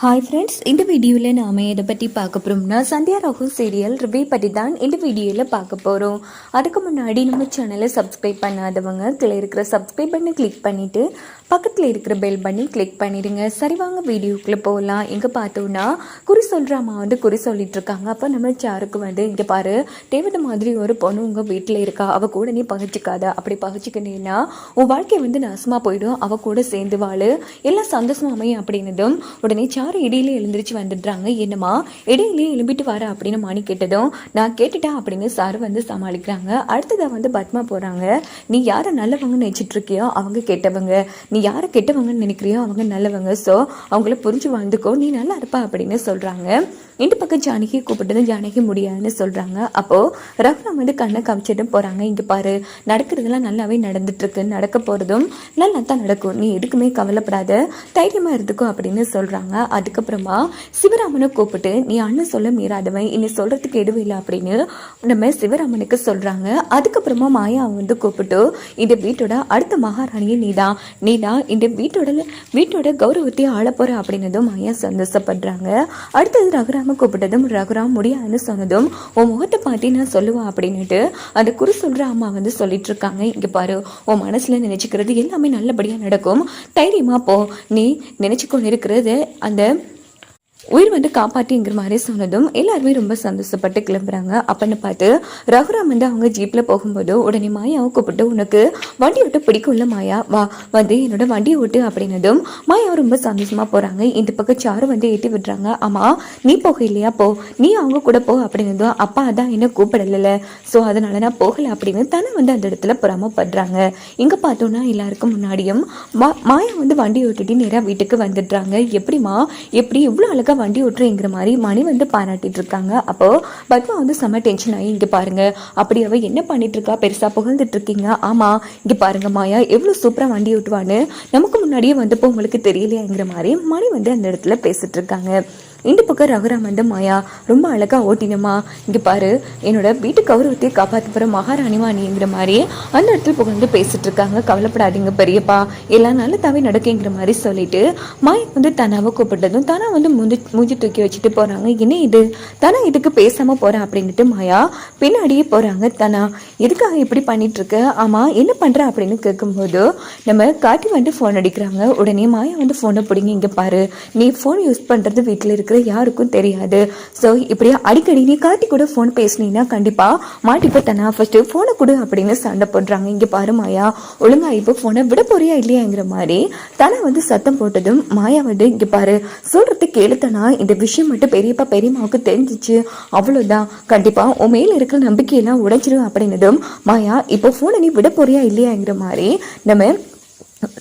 Hi friends இந்த வீடியோவில் நாம் எதை பற்றி பார்க்க போகிறோம்னா சந்தியா ராகுல் சீரியல் ரிவ்யூ பற்றி தான் இந்த வீடியோவில் பார்க்க போகிறோம் அதுக்கு முன்னாடி நம்ம சேனலை சப்ஸ்கிரைப் பண்ணாதவங்க கீழே இருக்கிற சப்ஸ்கிரைப் பண்ணி கிளிக் பண்ணிவிட்டு பக்கத்தில் இருக்கிற பெல் பண்ணி கிளிக் பண்ணிடுங்க. சரி வாங்க வீடியோக்குள்ளே போகலாம் இங்கே பார்த்தோன்னா குறி சொல்கிற அம்மா வந்து குறி சொல்லிட்டு இருக்காங்க. அப்போ நம்ம சாருக்கு வந்து இங்கே பாரு தேவதை மாதிரி ஒரு பொண்ணு உங்கள் வீட்டில் இருக்கா? அவள் கூட நீ பகிச்சிக்காத. அப்படி பகிச்சிக்கினேன்னா உன் வாழ்க்கை வந்து நாசமாக போயிடும். அவள் கூட சேர்ந்து வாழு. எல்லாம் சந்தோஷமா அமையும் அப்படின்னதும் உடனே எல்லாரும் இடையில எழுந்திரிச்சு வந்துடுறாங்க. என்னம்மா இடையிலே எழும்பிட்டு வர அப்படின்னு மாணி கேட்டதும் நான் கேட்டுட்டேன் அப்படின்னு சார் வந்து சமாளிக்கிறாங்க. அடுத்ததாக வந்து பத்மா போகிறாங்க நீ யாரை நல்லவங்கன்னு நினச்சிட்டு இருக்கியோ அவங்க கெட்டவங்க. நீ யாரை கெட்டவங்கன்னு நினைக்கிறியோ அவங்க நல்லவங்க. ஸோ அவங்கள புரிஞ்சு வாழ்ந்துக்கோ. நீ நல்லா இருப்பா அப்படின்னு சொல்கிறாங்க இந்த பக்கம் ஜானகி கூப்பிட்டது ஜானகி முடியாதுன்னு சொல்கிறாங்க அப்போது ரகுராம் வந்து கண்ணை காமிச்சிட்டு போகிறாங்க இங்கே பாரு நடக்கிறதுலாம் நல்லாவே நடந்துட்டுருக்கு. நடக்க போகிறதும் நல்லா தான் நடக்கும். நீ எதுக்குமே கவலைப்படாத. தைரியமாக இருந்துக்கோ அப்படின்னு சொல்கிறாங்க அதுக்கப்புறமா சிவராமனை கூப்பிட்டு நீ அண்ணன் சொல்ல மீறாதவன். இனி சொல்கிறதுக்கு எதுவும் இல்லை அப்படின்னு நம்ம சிவராமனுக்கு சொல்கிறாங்க அதுக்கப்புறமா மாயா வந்து கூப்பிட்டு இந்த வீட்டோட அடுத்த மகாராணியை நீ தான் நீ தான் இந்த வீட்டோட வீட்டோட கௌரவத்தையும் ஆள போகிற அப்படின்னதும் மாயா சந்தோஷப்படுறாங்க. அடுத்தது பேசாமல் கூப்பிட்டதும் ரகுராம் முடியாதுன்னு சொன்னதும் உன் முகத்தை பாட்டி நான் சொல்லுவேன் அப்படின்னுட்டு அந்த குரு சொல்கிற அம்மா வந்து சொல்லிட்டு இருக்காங்க. இங்கே பாரு உன் மனசில் நினச்சிக்கிறது எல்லாமே நல்லபடியாக நடக்கும். தைரியமாக போ. நீ நினச்சி கொண்டு இருக்கிறது அந்த உயிர் வந்து காப்பாற்றிங்கிற மாதிரி சொன்னதும் எல்லாருமே ரொம்ப சந்தோஷப்பட்டு கிளம்புறாங்க. அப்பன்னு பார்த்து ரகுராம் வந்து அவங்க ஜீப்பில் போகும்போது உடனே மாயாவை கூப்பிட்டு உனக்கு வண்டி ஓட்ட பிடிக்கும்ல மாயா? வா வந்து என்னோட வண்டி ஓட்டு அப்படின்னதும் மாயா ரொம்ப சந்தோஷமாக போகிறாங்க இந்த பக்கம் சாரு வந்து ஏற்றி விடுறாங்க. ஆமாம் நீ போக இல்லையா? போ. நீ அவங்க கூட போ அப்படின்னதும் அப்பா அதான் என்ன கூப்பிடல ஸோ அதனால நான் போகலை அப்படின்னு தானே வந்து அந்த இடத்துல புறாமப்படுறாங்க. இங்கே பார்த்தோன்னா எல்லாருக்கும் முன்னாடியும் மா மாயா வந்து வண்டி ஓட்டிட்டு நேராக வீட்டுக்கு வந்துடுறாங்க. எப்படிமா எப்படி இவ்வளோ அழகாக வண்டி ஓட்டுறேங்கிற மாதிரி மணி வந்து பாராட்டிட்டு இருக்காங்க. அப்போது பத்மா வந்து செம்ம டென்ஷன் ஆகி இங்கே பாருங்க அப்படி அவள் என்ன பண்ணிட்டு இருக்கா? பெருசாக புகழ்ந்துட்டு இருக்கீங்க. ஆமாம் இங்கே பாருங்க மாயா எவ்வளோ சூப்பராக வண்டி ஓட்டுவான்னு நமக்கு முன்னாடியே வந்தப்போ உங்களுக்கு தெரியலையாங்கிற மாதிரி மணி வந்து அந்த இடத்துல பேசிட்டு இருக்காங்க. இந்த பக்கம் ரகுராம் வந்து மாயா ரொம்ப அழகாக ஓட்டினமா இங்கே பாரு என்னோட வீட்டு கௌரவத்தை காப்பாற்ற போகிற மகாராணிமா நீங்கிற மாதிரி அந்த இடத்துல புகழ்ந்து பேசிட்டு இருக்காங்க. கவலைப்படாதீங்க பெரியப்பா. எல்லா நாளும் நல்லதாவே நடக்குங்கிற மாதிரி சொல்லிட்டு மாயா வந்து தனாவை கூப்பிட்டதும் தானா வந்து முந்தி மூஞ்சி தூக்கி வச்சுட்டு போகிறாங்க என்ன இது? தானா இதுக்கு பேசாமல் போகிறேன் அப்படின்ட்டு மாயா பின்னாடியே போகிறாங்க தனா. எதுக்காக இப்படி பண்ணிட்டு இருக்க? ஆமா என்ன பண்ற அப்படின்னு கேட்கும்போது நம்ம காட்டி வந்து ஃபோன் அடிக்கிறாங்க. உடனே மாயா வந்து ஃபோனை பிடிங்க இங்கே பாரு. நீ ஃபோன் யூஸ் பண்ணுறது வீட்டில் இருக்கிற யாருக்கும் தெரியாது. ஸோ இப்படி அடிக்கடி நீ காட்டி கூட ஃபோன் பேசுனீங்கன்னா கண்டிப்பா மாட்டிப்போ தனா ஃபர்ஸ்ட் ஃபோனை கொடு அப்படின்னு சண்டை போடுறாங்க. இங்க பாரு மாயா. ஒழுங்கா இப்போ ஃபோனை விட போறியா இல்லையாங்கிற மாதிரி தலை வந்து சத்தம் போட்டதும் மாயா வந்து இங்க பாரு சொல்கிறது கேளுத்தனா இந்த விஷயம் மட்டும் பெரியப்பா பெரியம்மாவுக்கு தெரிஞ்சிச்சு. அவ்வளவுதான். கண்டிப்பா உன் மேல இருக்கிற நம்பிக்கையெல்லாம் உடைச்சிடும் அப்படின்னதும் மாயா இப்போ ஃபோனை நீ விட போறியா இல்லையாங்கிற மாதிரி நம்ம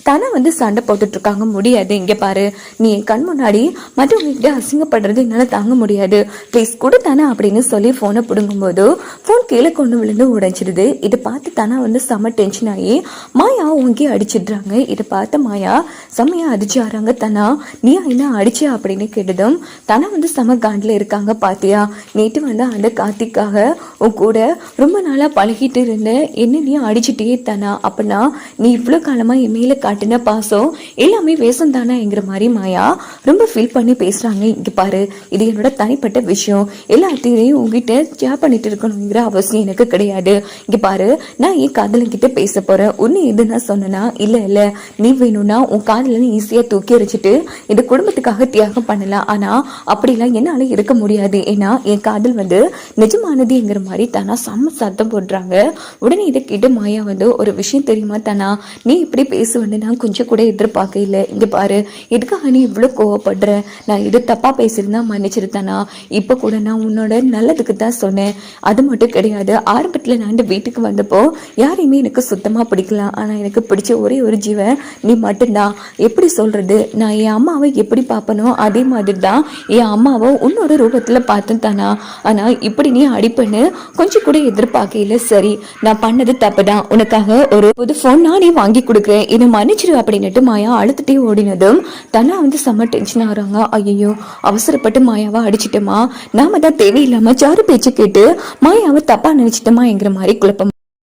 தானே வந்து சண்டை போட்டுட்டு இருக்காங்க முடியாது. இங்க பாரு. நீ என் கண் முன்னாடி மற்றவங்ககிட்ட அசிங்கப்படுறது என்னால தாங்க முடியாது. ப்ளீஸ் கூட தானே அப்படின்னு சொல்லி போனை பிடுங்கும்போது ஃபோன் கீழே கொண்டு விழுந்து உடைச்சிடுது இதை பார்த்து தானே வந்து செம டென்ஷன் ஆகி மாயா ஓங்கி அடிச்சிடுறாங்க. இதை பார்த்து மாயா செம்மையா அடிச்சு ஆறாங்க தனா? நீ என்ன அடிச்ச? அப்படின்னு கேட்டதும் தனா வந்து செம காண்டில் இருக்காங்க பாத்தியா? நேற்று வந்து அந்த கார்த்திக்காக உன் கூட ரொம்ப நாளா பழகிட்டு இருந்த என்ன நீ அடிச்சிட்டே தானா? அப்படின்னா நீ இவ்வளோ காலமா என் மேல காட்டின பாசம் எல்லாமே வேஷம் தானேங்கிற மாதிரி மாயா ரொம்ப ஃபீல் பண்ணி பேசுறாங்க. இங்க பாரு இது என்னோட தனிப்பட்ட விஷயம். எல்லாத்தையும் உங்ககிட்ட ஷேர் பண்ணிட்டு இருக்கணுங்கிற அவசியம் எனக்கு கிடையாது. இங்க பாரு நான் என் காதலங்கிட்ட பேச போறேன்? உன்னை எது நான் சொன்னனா? இல்ல இல்ல. நீ வேணும்னா உன் காதலன்னு ஈஸியா தூக்கி எறிச்சிட்டு இந்த குடும்பத்துக்காக தியாகம் பண்ணலாம். ஆனா அப்படிலாம் என்னால இருக்க முடியாது. ஏன்னா என் காதல் வந்து நிஜமானதுங்கிற மாதிரி தானா செம்ம சத்தம் போடுறாங்க. உடனே இதை கேட்டு மாயா வந்து ஒரு விஷயம் தெரியுமா தானா? நீ இப்படி வந்து நான் கொஞ்சம் கூட எதிர்பார்க்கல இங்கே பாரு எதுக்காக நீ இவ்வளோ கோவப்படுற? நான் இது தப்பா பேசியிருந்தா மன்னிச்சிருத்தானா? இப்போ கூட நான் உன்னோட நல்லதுக்கு தான் சொன்னேன். அது மட்டும் கிடையாது. ஆரம்பத்தில் நான் இந்த வீட்டுக்கு வந்தப்போ யாரையுமே எனக்கு சுத்தமாக பிடிக்கலாம் ஆனால் எனக்கு பிடிச்ச ஒரே ஒரு ஜீவன் நீ மட்டும்தான். எப்படி சொல்றது? நான் என் அம்மாவை எப்படி பார்ப்பனோ அதே மாதிரி தான் என் அம்மாவை உன்னோட ரூபத்தில் பார்த்தேன் தானா? ஆனால் இப்படி நீ அடிப்பேன்னு கொஞ்சம் கூட எதிர்பார்க்கல சரி நான் பண்ணது தப்பு தான் உனக்காக ஒரு புது ஃபோன் நானே வாங்கி கொடுக்குறேன். என்னை மன்னிச்சிரு அப்படின்னுட்டு மாயா அழுத்துட்டே ஓடினதும் தனா வந்து செம்ம டென்ஷன் ஆகிறாங்க ஐயோ அவசரப்பட்டு மாயாவை அடிச்சிட்டோமா நாம தான் தேவையில்லாம சாரு பேச்சு கேட்டு மாயாவை தப்பா நினைச்சிட்டோமாங்கிற மாதிரி குழப்பம்